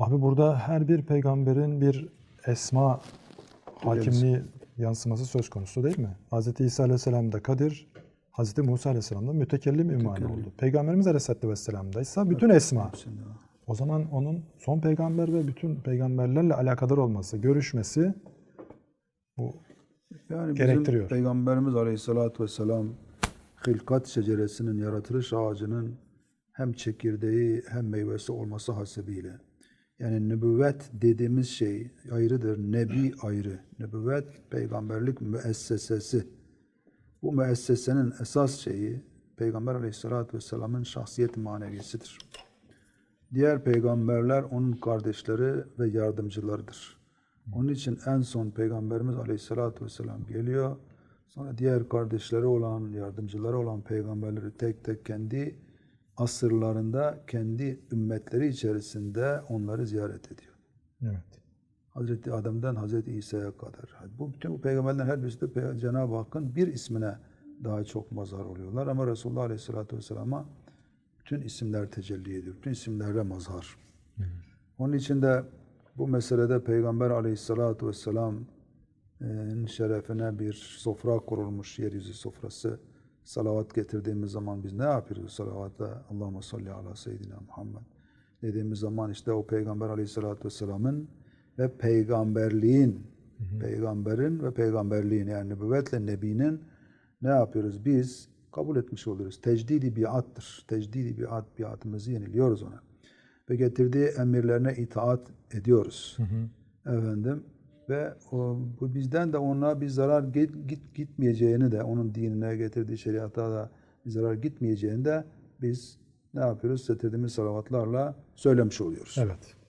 Abi burada her bir peygamberin bir esma hakimliği yansıması söz konusu değil mi? Hz. İsa Aleyhisselam da Kadir, Hz. Musa Aleyhisselam da mütekellim ünvanı oldu. Peygamberimiz Aleyhisselatü Vesselam da ise bütün esma. O zaman onun son peygamber ve bütün peygamberlerle alakadar olması, görüşmesi bu Yani Gerektiriyor. bizim Peygamberimiz Aleyhisselatü Vesselam hilkat şeceresinin, yaratılış ağacının hem çekirdeği hem meyvesi olması hasebiyle yani nübüvvet dediğimiz şey ayrıdır. Nebi ayrı. Nübüvvet peygamberlik müessesesi. Bu müessesenin esas şeyi Peygamber Aleyhisselatü Vesselam'ın şahsiyet maneviyesidir. Diğer peygamberler onun kardeşleri ve yardımcılarıdır. Onun için en son Peygamberimiz Aleyhisselatü Vesselam geliyor. Sonra diğer kardeşleri olan, yardımcıları olan peygamberleri tek tek kendi asırlarında, kendi ümmetleri içerisinde onları ziyaret ediyor. evet. Hazreti Adem'den Hazreti İsa'ya kadar. Bu bütün bu peygamberlerin her birisi de Cenab-ı Hakk'ın bir ismine daha çok mazhar oluyorlar. Ama Resulullah Aleyhisselatü Vesselam'a bütün isimler tecelli ediyor. Bütün isimlerle mazhar. Onun için de bu meselede Peygamber Aleyhisselatü Vesselam'ın şerefine bir sofra kurulmuş, yeryüzü sofrası. Salavat getirdiğimiz zaman biz ne yapıyoruz? Salavatta Allahümme salli ala seyyidina Muhammed dediğimiz zaman işte o Peygamber Aleyhisselatü Vesselam'ın ve peygamberliğin, peygamberin ve peygamberliğin yani nübüvvetle nebinin ne yapıyoruz? Biz kabul etmiş oluyoruz. Tecdidi biattır. Tecdidi biat, biatımızı yeniliyoruz ona. Ve getirdiği emirlerine itaat ediyoruz. Efendim ve o, bu bizden de ona bir zarar git, git gitmeyeceğini de onun dinine getirdiği şeriata da bir zarar gitmeyeceğini de biz ne yapıyoruz? Getirdiğimiz salavatlarla söylemiş oluyoruz. Evet.